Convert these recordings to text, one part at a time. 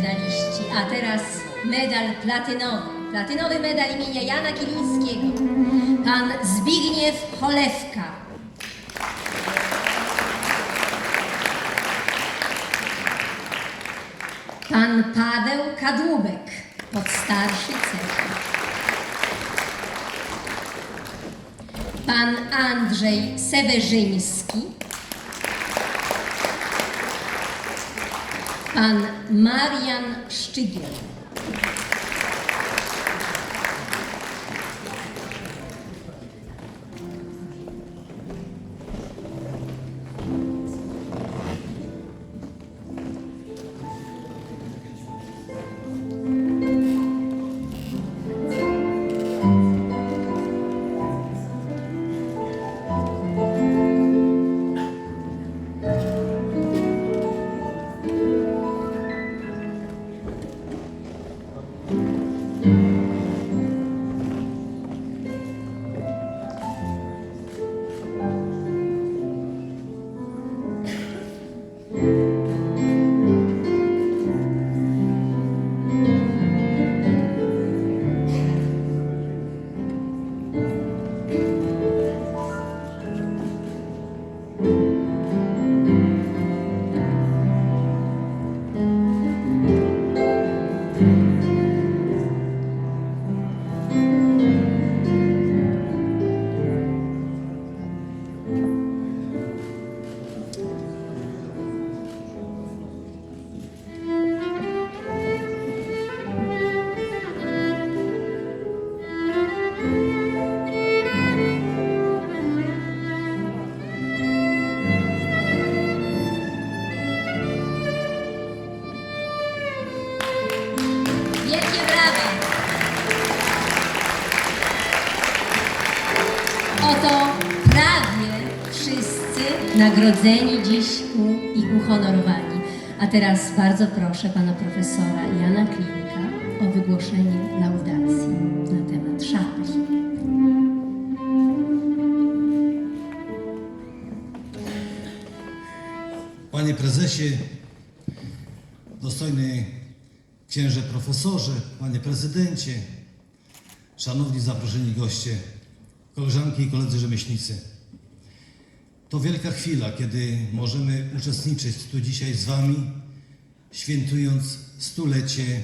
A teraz medal platynowy. Platynowy medal imienia Jana Kilińskiego. Pan Zbigniew Cholewka. Pan Paweł Kadłubek, podstarszy cech. Pan Andrzej Sewerzyński. Pan Marian Szczygiel. Oto prawie wszyscy nagrodzeni dziś i uhonorowani. A teraz bardzo proszę pana profesora Jana Klinka o wygłoszenie laudacji na temat szabli. Panie prezesie, dostojny księże profesorze, panie prezydencie, szanowni zaproszeni goście, koleżanki i koledzy rzemieślnicy. To wielka chwila, kiedy możemy uczestniczyć tu dzisiaj z wami, świętując stulecie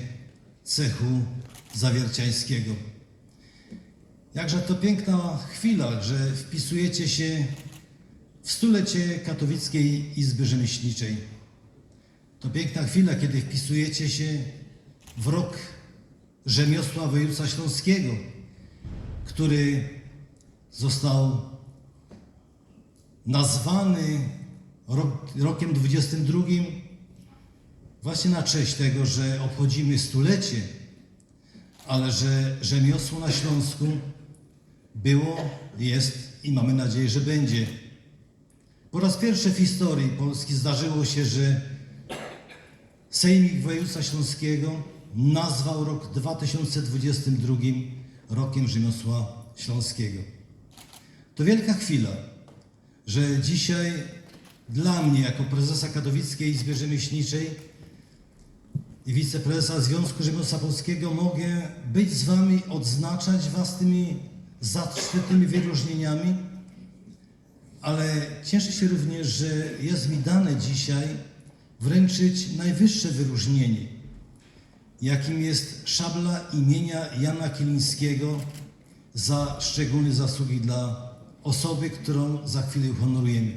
cechu zawierciańskiego. Jakże to piękna chwila, że wpisujecie się w stulecie Katowickiej Izby Rzemieślniczej. To piękna chwila, kiedy wpisujecie się w rok rzemiosła województwa śląskiego, który został nazwany rok, rokiem 22 właśnie na cześć tego, że obchodzimy stulecie, ale że rzemiosło na Śląsku było, jest i mamy nadzieję, że będzie. Po raz pierwszy w historii Polski zdarzyło się, że Sejmik Województwa Śląskiego nazwał rok 2022 rokiem rzemiosła śląskiego. To wielka chwila, że dzisiaj dla mnie, jako prezesa Katowickiej Izby Rzemieślniczej i wiceprezesa Związku Rzemiosła Polskiego, mogę być z Wami, odznaczać Was tymi zaszczytnymi wyróżnieniami, ale cieszę się również, że jest mi dane dzisiaj wręczyć najwyższe wyróżnienie, jakim jest szabla imienia Jana Kilińskiego za szczególne zasługi dla osoby, którą za chwilę uhonorujemy.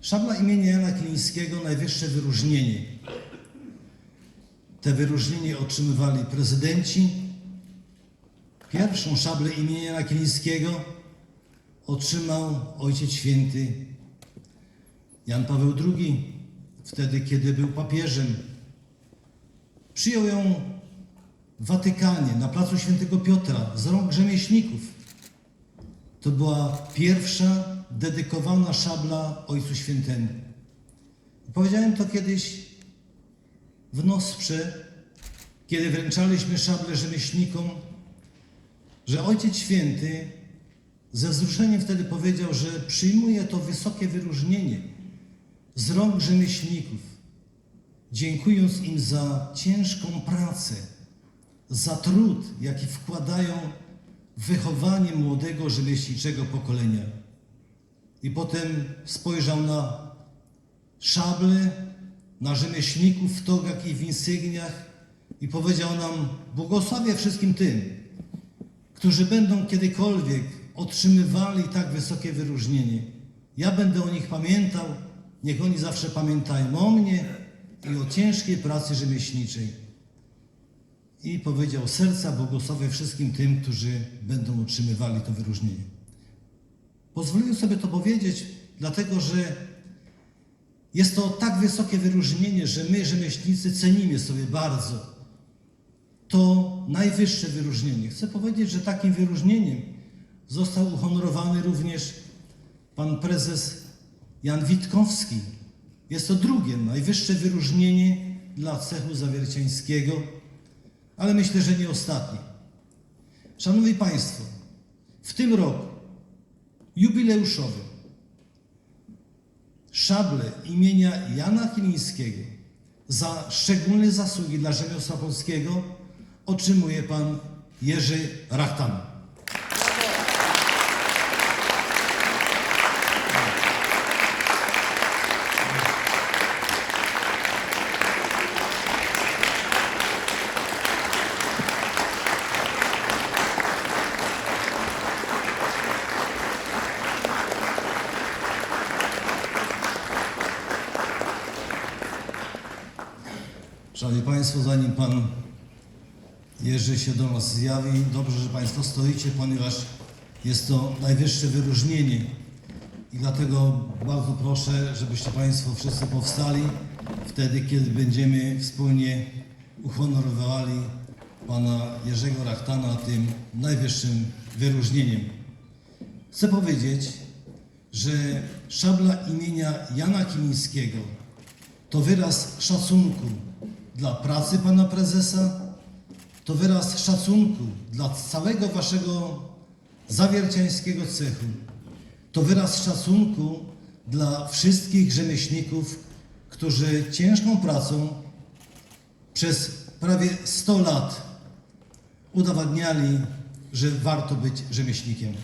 Szabla imienia Jana Kilińskiego najwyższe wyróżnienie. Te wyróżnienie otrzymywali prezydenci. Pierwszą szablę imienia Jana Kilińskiego otrzymał Ojciec Święty Jan Paweł II, wtedy kiedy był papieżem. Przyjął ją w Watykanie, na placu Świętego Piotra, z rąk rzemieślników. To była pierwsza dedykowana szabla Ojcu Świętemu. Powiedziałem to kiedyś w Nosprze, kiedy wręczaliśmy szablę rzemieślnikom, że Ojciec Święty ze wzruszeniem wtedy powiedział, że przyjmuje to wysokie wyróżnienie z rąk rzemieślników. dziękując im za ciężką pracę, za trud, jaki wkładają wychowanie młodego rzemieślniczego pokolenia. I potem spojrzał na szable, na rzemieślników w togach i w insygniach i powiedział nam: Błogosławię wszystkim tym, którzy będą kiedykolwiek otrzymywali tak wysokie wyróżnienie. Ja będę o nich pamiętał, niech oni zawsze pamiętają o mnie i o ciężkiej pracy rzemieślniczej. I powiedział: Serca błogosławię wszystkim tym, którzy będą otrzymywali to wyróżnienie. Pozwoliłem sobie to powiedzieć, dlatego że jest to tak wysokie wyróżnienie, że my, rzemieślnicy, cenimy sobie bardzo to najwyższe wyróżnienie. Chcę powiedzieć, że takim wyróżnieniem został uhonorowany również pan prezes Jan Witkowski. Jest to drugie najwyższe wyróżnienie dla cechu zawierciańskiego, ale myślę, że nie ostatnie. Szanowni Państwo, w tym roku jubileuszowym szable imienia Jana Chilińskiego za szczególne zasługi dla rzemiosła polskiego otrzymuje pan Jerzy Rachtan. Szanowni Państwo, zanim Pan Jerzy się do nas zjawi, dobrze, że Państwo stoicie, ponieważ jest to najwyższe wyróżnienie. I dlatego bardzo proszę, żebyście Państwo wszyscy powstali wtedy, kiedy będziemy wspólnie uhonorowali Pana Jerzego Rachtana tym najwyższym wyróżnieniem. Chcę powiedzieć, że szabla imienia Jana Kilińskiego to wyraz szacunku dla pracy pana prezesa, to wyraz szacunku dla całego waszego zawierciańskiego cechu. To wyraz szacunku dla wszystkich rzemieślników, którzy ciężką pracą przez prawie 100 lat udowadniali, że warto być rzemieślnikiem.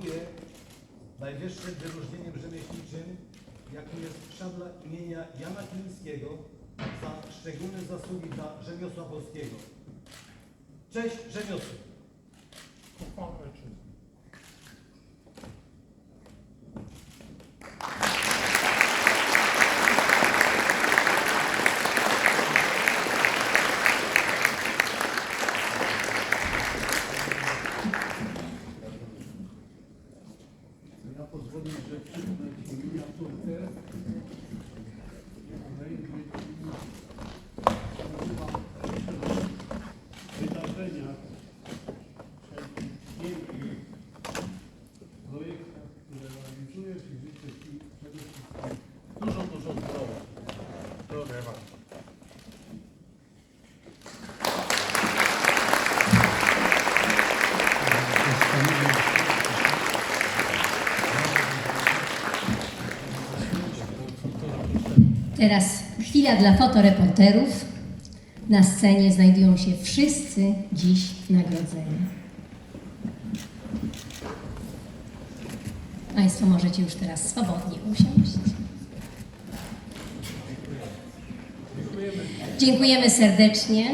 honoruje najwyższym wyróżnieniem rzemieślniczym, jakim jest szabla imienia Jana Kilińskiego za szczególne zasługi dla rzemiosła polskiego. Cześć rzemiosłu! Uchwała ojczyzny. Teraz chwila dla fotoreporterów. Na scenie znajdują się wszyscy dziś nagrodzeni. Państwo możecie już teraz swobodnie usiąść. Dziękujemy serdecznie.